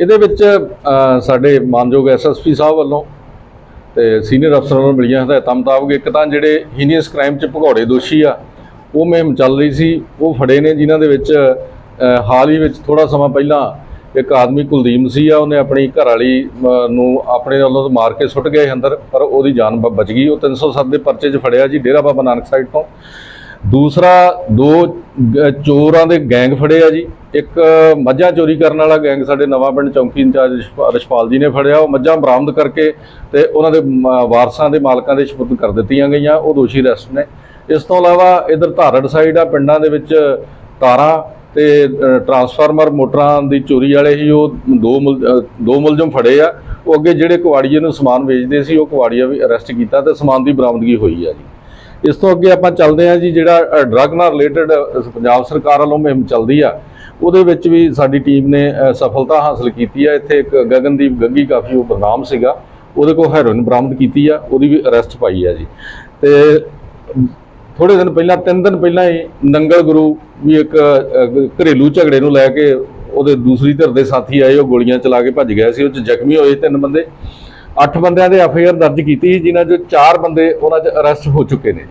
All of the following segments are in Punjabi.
ਇਹਦੇ ਵਿੱਚ ਸਾਡੇ ਮਾਨਯੋਗ ਐਸਐਸਪੀ ਸਾਹਿਬ ਵੱਲੋਂ ਤੇ ਸੀਨੀਅਰ ਅਫਸਰਾਂ ਨੂੰ ਮਿਲੀਆਂ ਹਦਾਇਤਾਂ ਮੁਤਾਬਕ ਇੱਕ ਤਾਂ ਜਿਹੜੇ ਹੀਨੀਅਸ ਕ੍ਰਾਈਮ 'ਚ ਭਗੌੜੇ ਦੋਸ਼ੀ ਆ, ਉਹ ਮੁਹਿੰਮ ਚੱਲ ਰਹੀ ਸੀ, ਉਹ ਫੜੇ ਨੇ ਜਿਨ੍ਹਾਂ ਦੇ ਵਿੱਚ ਹਾਲ ਹੀ ਵਿੱਚ ਥੋੜਾ ਸਮਾਂ ਪਹਿਲਾਂ ਇੱਕ ਆਦਮੀ ਕੁਲਦੀਪ ਸੀ ਆ, ਉਹਨੇ ਆਪਣੀ ਘਰ ਵਾਲੀ ਨੂੰ ਆਪਣੇ ਵੱਲੋਂ ਮਾਰ ਕੇ ਸੁੱਟ ਗਏ ਅੰਦਰ, ਪਰ ਉਹਦੀ ਜਾਨ ਬਚ ਗਈ। ਉਹ 307 ਦੇ ਪਰਚੇ 'ਚ ਫੜਿਆ ਜੀ, ਡੇਰਾ ਬਾਬਾ ਨਾਨਕ ਸਾਈਡ ਤੋਂ। ਦੂਸਰਾ ਦੋ ਚੋਰਾਂ ਦੇ ਗੈਂਗ ਫੜੇ ਆ ਜੀ। ਇੱਕ ਮੱਝਾਂ ਚੋਰੀ ਕਰਨ ਵਾਲਾ ਗੈਂਗ ਸਾਡੇ ਨਵਾਂ ਪਿੰਡ ਚੌਂਕੀ ਇੰਚਾਰਜ ਰਿਸ਼ਪਾ- ਜੀ ਨੇ ਫੜਿਆ। ਉਹ ਮੱਝਾਂ ਬਰਾਮਦ ਕਰਕੇ ਤੇ ਉਹਨਾਂ ਦੇ ਵਾਰਸਾਂ ਦੇ ਮਾਲਕਾਂ ਦੇ ਸਪੁਰਦ ਕਰ ਦਿੱਤੀਆਂ ਗਈਆਂ। ਉਹ ਦੋਸ਼ੀ ਅਰੈਸਟ ਨੇ। ਇਸ ਤੋਂ ਇਲਾਵਾ ਇਧਰ ਧਾਰੜ ਸਾਈਡ ਆ, ਪਿੰਡਾਂ ਦੇ ਵਿੱਚ ਤਾਰਾਂ ਤੇ ਟਰਾਂਸਫਾਰਮਰ ਮੋਟਰਾਂ ਦੀ ਚੋਰੀ ਵਾਲੇ ਹੀ ਉਹ ਦੋ ਮੁਲ- ਦੋ ਮੁਲਜ਼ਮ ਫੜੇ ਆ। ਉਹ ਅੱਗੇ ਜਿਹੜੇ ਕੁਵਾੜੀਏ ਨੂੰ ਸਮਾਨ ਵੇਚਦੇ ਸੀ, ਉਹ ਕੁਵਾੜੀਆ ਵੀ ਅਰੈਸਟ ਕੀਤਾ ਤੇ ਸਮਾਨ ਦੀ ਬਰਾਮਦਗੀ ਹੋਈ ਆ ਜੀ। ਇਸ ਤੋਂ ਅੱਗੇ ਆਪਾਂ ਚੱਲਦੇ ਹਾਂ ਜੀ, ਜਿਹੜਾ ਡਰੱਗ ਨਾਲ ਰਿਲੇਟਡ ਪੰਜਾਬ ਸਰਕਾਰ ਵੱਲੋਂ ਮੁਹਿੰਮ ਚੱਲਦੀ ਆ, ਉਹਦੇ ਵਿੱਚ ਵੀ ਸਾਡੀ ਟੀਮ ਨੇ ਸਫਲਤਾ ਹਾਸਲ ਕੀਤੀ ਆ। ਇੱਥੇ ਇੱਕ ਗਗਨਦੀਪ ਗੱਗੀ ਕਾਫੀ, ਉਹ ਬਦਨਾਮ ਸੀਗਾ, ਉਹਦੇ ਕੋਲ ਹੈਰੋਇਨ ਬਰਾਮਦ ਕੀਤੀ ਆ, ਉਹਦੀ ਵੀ ਅਰੈਸਟ ਪਾਈ ਆ ਜੀ। ਤੇ ਥੋੜੇ ਦਿਨ ਪਹਿਲਾਂ, ਤਿੰਨ ਦਿਨ ਪਹਿਲਾਂ ਹੀ ਨੰਗਲ ਗੁਰੂ ਵੀ ਇੱਕ ਘਰੇਲੂ ਝਗੜੇ ਨੂੰ ਲੈ ਕੇ ਉਹਦੇ ਦੂਸਰੀ ਧਿਰ ਦੇ ਸਾਥੀ ਆਏ, ਉਹ ਗੋਲੀਆਂ ਚਲਾ ਕੇ ਭੱਜ ਗਿਆ ਸੀ, ਉਹ ਚ ਜ਼ਖਮੀ ਹੋਏ ਤਿੰਨ ਬੰਦੇ। ਅੱਠ ਬੰਦਿਆਂ ਦੇ ਐਫਆਈਆਰ ਦਰਜ ਕੀਤੀ ਸੀ, ਜਿਨ੍ਹਾਂ ਚੋਂ ਚਾਰ ਬੰਦੇ ਉਹਨਾਂ 'ਚ ਅਰੈਸਟ ਹੋ ਚੁੱਕੇ ਨੇ।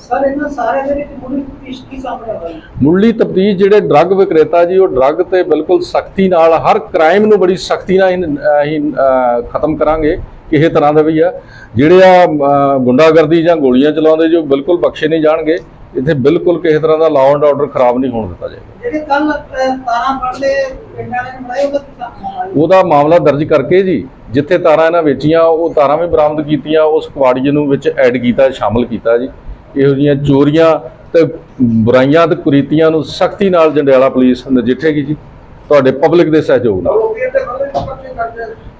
ਸਰ ਇਹਨਾਂ ਸਾਰਿਆਂ ਦੇ ਵਿੱਚ ਪੂਰੀ ਪੁਲਿਸ ਕੀ ਸਾਹਮਣੇ ਆਈ ਮੁੱਢਲੀ ਤਫਤੀਸ਼ ਜਿਹੜੇ ਡਰੱਗ ਵਿਕਰੇਤਾ ਜੀ ਉਹ ਡਰੱਗ ਤੇ ਬਿਲਕੁਲ ਸਖਤੀ ਨਾਲ ਹਰ ਕ੍ਰਾਈਮ ਨੂੰ ਬੜੀ ਸਖਤੀ ਨਾਲ ਅਸੀਂ, ਖਤਮ ਕਰਾਂਗੇ ਕਿਸੇ ਤਰ੍ਹਾਂ ਦਾ ਵੀ ਆ। ਜਿਹੜੇ ਆ ਗੁੰਡਾਗਰਦੀ ਜਾਂ ਗੋਲੀਆਂ ਚਲਾਉਂਦੇ ਜੋ ਬਿਲਕੁਲ ਬਖਸ਼ੇ ਨਹੀਂ ਜਾਣਗੇ। ਇੱਥੇ ਬਿਲਕੁਲ ਕਿਸੇ ਤਰ੍ਹਾਂ ਦਾ ਲਾਅ ਐਂਡ ਆਰਡਰ ਖਰਾਬ ਨਹੀਂ ਹੋਣ ਦਿੱਤਾ ਜਾਏਗਾ। ਜਿਹੜੇ ਕੱਲ ਤਾਰਾਂ ਫੜਦੇ ਪਿੰਡਾਂ ਨੇ ਬਣਾਏ ਉਹਦਾ ਉਹਦਾ ਮਾਮਲਾ ਦਰਜ ਕਰਕੇ ਜੀ ਜਿੱਥੇ ਤਾਰਾਂ ਇਹਨਾਂ ਵੇਚੀਆਂ ਉਹ ਤਾਰਾਂ ਵੀ ਬਰਾਮਦ ਕੀਤੀਆਂ ਉਸ ਕੁਵਾੜੀਏ ਨੂੰ ਵਿੱਚ ਐਡ ਕੀਤਾ ਸ਼ਾਮਲ ਕੀਤਾ ਜੀ। ਇਹੋ ਜਿਹੀਆਂ ਚੋਰੀਆਂ ਤੇ ਬੁਰਾਈਆਂ ਤੇ ਕੁਰੀਤੀਆਂ ਨੂੰ ਸਖਤੀ ਨਾਲ ਜੰਡਿਆਲਾ ਪੁਲਿਸ ਨਜਿੱਠੇਗੀ ਜੀ। ਤੁਹਾਡੇ ਪਬਲਿਕ ਦੇ ਸਹਿਯੋਗ ਨਾਲ।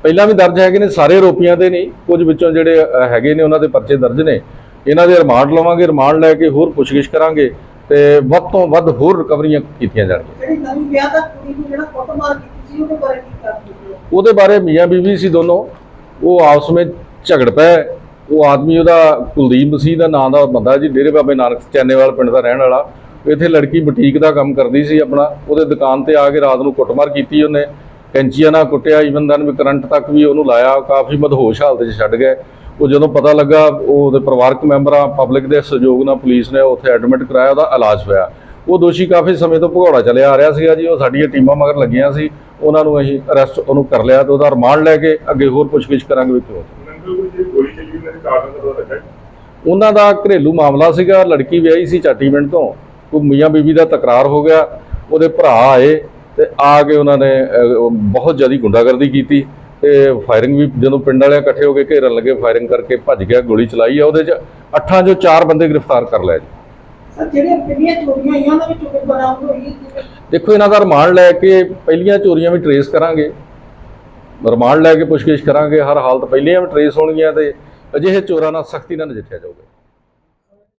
ਪਹਿਲਾਂ ਵੀ ਦਰਜ ਹੈਗੇ ਨੇ ਸਾਰੇ ਆਰੋਪੀਆਂ ਦੇ ਨਹੀਂ ਕੁਝ ਵਿੱਚੋਂ ਜਿਹੜੇ ਹੈਗੇ ਨੇ ਉਹਨਾਂ ਦੇ ਪਰਚੇ ਦਰਜ ਨੇ। ਇਹਨਾਂ ਦੇ ਰਿਮਾਂਡ ਲਵਾਂਗੇ ਰਿਮਾਂਡ ਲੈ ਕੇ ਹੋਰ ਪੁੱਛਗਿੱਛ ਕਰਾਂਗੇ ਤੇ ਵੱਧ ਤੋਂ ਵੱਧ ਹੋਰ ਰਿਕਵਰੀਆਂ ਕੀਤੀਆਂ ਜਾਣਗੀਆਂ। ਜਿਹੜੀ ਨਵੀਂ ਵਿਆਹ ਦਾ ਕੁੜੀ ਨੂੰ ਜਿਹੜਾ ਕੁੱਟਮਾਰ ਕੀਤੀ ਸੀ ਉਹਦੇ ਬਾਰੇ ਕੀ ਕਰਦੇ ਹੋ? ਉਹਦੇ ਬਾਰੇ ਮੀਆਂ ਬੀਵੀ ਸੀ ਦੋਨੋਂ ਉਹ ਆਪਸ ਵਿੱਚ ਝਗੜ ਪਏ। ਉਹ ਆਦਮੀ ਉਹਦਾ ਕੁਲਦੀਪ ਮਸੀਹ ਦਾ ਨਾਂ ਦਾ ਬੰਦਾ ਜੀ ਡੇਰੇ ਬਾਬੇ ਨਾਨਕ ਚੈਨੇਵਾਲ ਪਿੰਡ ਦਾ ਰਹਿਣ ਵਾਲਾ। ਇੱਥੇ ਲੜਕੀ ਬੁਟੀਕ ਦਾ ਕੰਮ ਕਰਦੀ ਸੀ ਆਪਣਾ ਉਹਦੇ ਦੁਕਾਨ ਤੇ ਆ ਕੇ ਰਾਤ ਨੂੰ ਕੁੱਟਮਾਰ ਕੀਤੀ ਉਹਨੇ। ਕੈਂਚੀਆਂ ਨਾਲ ਕੁੱਟਿਆ ਈਵਨ ਦਨ ਵੀ ਕਰੰਟ ਤੱਕ ਵੀ ਉਹਨੂੰ ਲਾਇਆ ਕਾਫੀ ਮਦਹੋਸ਼ ਹਾਲਤ 'ਚ ਛੱਡ ਗਏ। ਉਹ ਜਦੋਂ ਪਤਾ ਲੱਗਾ ਉਹ ਉਹਦੇ ਪਰਿਵਾਰਕ ਮੈਂਬਰਾਂ ਪਬਲਿਕ ਦੇ ਸਹਿਯੋਗ ਨਾਲ ਪੁਲਿਸ ਨੇ ਉੱਥੇ ਐਡਮਿਟ ਕਰਾਇਆ, ਉਹਦਾ ਇਲਾਜ ਹੋਇਆ। ਉਹ ਦੋਸ਼ੀ ਕਾਫੀ ਸਮੇਂ ਤੋਂ ਭਗੌੜਾ ਚੱਲਿਆ ਆ ਰਿਹਾ ਸੀਗਾ ਜੀ, ਉਹ ਸਾਡੀਆਂ ਟੀਮਾਂ ਮਗਰ ਲੱਗੀਆਂ ਸੀ, ਉਹਨਾਂ ਨੂੰ ਅਸੀਂ ਅਰੈਸਟ ਉਹਨੂੰ ਕਰ ਲਿਆ ਤੇ ਉਹਦਾ ਰਿਮਾਂਡ ਲੈ ਕੇ ਅੱਗੇ ਹੋਰ ਪੁੱਛਗਿੱਛ ਕਰਾਂਗੇ ਵੀ ਕਿਉਂ। ਉਹਨਾਂ ਦਾ ਘਰੇਲੂ ਮਾਮਲਾ ਸੀਗਾ, ਲੜਕੀ ਵਿਆਹੀ ਸੀ ਚਾਟੀ ਪਿੰਡ ਤੋਂ ਕੋਈ ਮੀਆਂ ਬੀਬੀ ਦਾ ਤਕਰਾਰ ਹੋ ਗਿਆ, ਉਹਦੇ ਭਰਾ ਆਏ ਤੇ ਆ ਕੇ ਉਹਨਾਂ ਨੇ ਬਹੁਤ ਜ਼ਿਆਦਾ ਗੁੰਡਾਗਰਦੀ ਕੀਤੀ। ਤੇ ਫਾਇਰਿੰਗ ਵੀ ਜਦੋਂ ਪਿੰਡ ਵਾਲੇ ਇਕੱਠੇ ਹੋ ਕੇ ਘੇਰਨ ਲੱਗੇ ਫਾਇਰਿੰਗ ਕਰਕੇ ਭੱਜ ਗਿਆ ਗੋਲੀ ਚਲਾਈ ਆ ਉਹਦੇ 'ਚ ਅੱਠਾਂ 'ਚੋਂ ਚਾਰ ਬੰਦੇ ਗ੍ਰਿਫਤਾਰ ਕਰ ਲਏ ਜੀ? ਦੇਖੋ ਇਹਨਾਂ ਦਾ ਰਿਮਾਂਡ ਲੈ ਕੇ ਪਹਿਲੀਆਂ ਚੋਰੀਆਂ ਵੀ ਟਰੇਸ ਕਰਾਂਗੇ। ਰਿਮਾਂਡ ਲੈ ਕੇ ਪੁੱਛਗਿੱਛ ਕਰਾਂਗੇ ਹਰ ਹਾਲਤ ਪਹਿਲੀਆਂ ਵੀ ਟਰੇਸ ਹੋਣਗੀਆਂ ਤੇ ਅਜਿਹੇ ਚੋਰਾਂ ਨਾਲ ਸਖਤੀ ਨਾਲ ਨਜਿੱਠਿਆ ਜਾਊਗਾ।